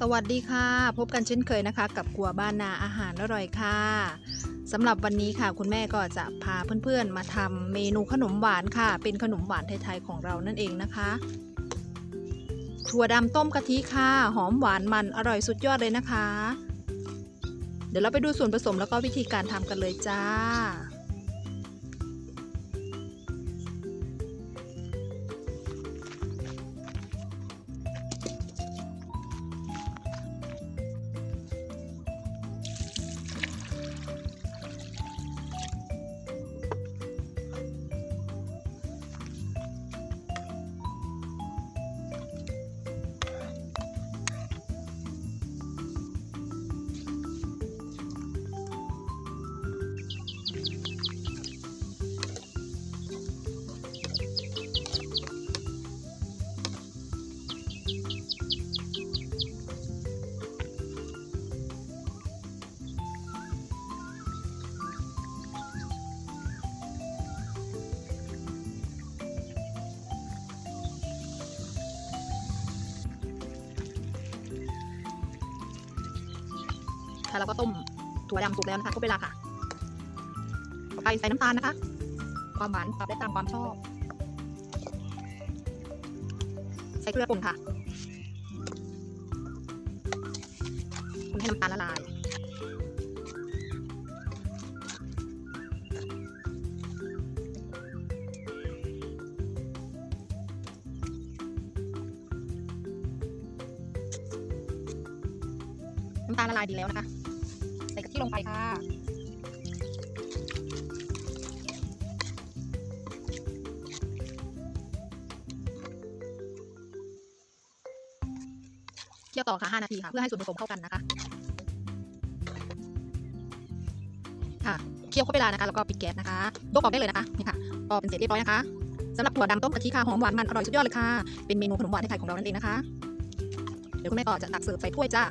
สวัสดีค่ะ พบกันเช่นเคยนะคะ กับครัวบ้านนาอาหารอร่อยค่ะสำหรับวันนี้ค่ะ คุณแม่ก็จะพาเพื่อนๆ มาทำเมนูขนมหวานค่ะ เป็นขนมหวานไทยๆของเรานั่นเองนะคะ ถั่วดำต้มกะทิค่ะ หอมหวานมันอร่อยสุดยอดเลยนะคะ เดี๋ยวเราไปดูส่วนผสมแล้วก็วิธีการทำกันเลยจ้า คะแล้วก็ต้มถั่วดำสุกแล้วนะคะก็เวลาค่ะต่อไปใส่น้ำตาลนะคะ ความหวานปรับได้ตามความชอบ ใส่เกลือป่นค่ะคนให้น้ำตาลละลายน้ำตาลละลายดีแล้วนะคะ ทิลงไปค่ะ เคี่ยวต่อค่ะ 5 นาทีค่ะ เพื่อให้ส่วนผสมเข้ากันนะคะ ค่ะ เคี่ยวครบเวลานะคะ แล้วก็ปิดแก๊สนะคะยกออกได้เลยนะคะ นี่ค่ะ ก็เป็นเสร็จเรียบร้อยนะคะสำหรับถั่วดำต้มกะทิค่ะหอมหวานมันอร่อยสุดยอดเลยค่ะ เป็นเมนูขนมหวานไทยของเรานั่นเองนะคะ เดี๋ยวคุณแม่ก็จะตักเสิร์ฟใส่ถ้วยจ้า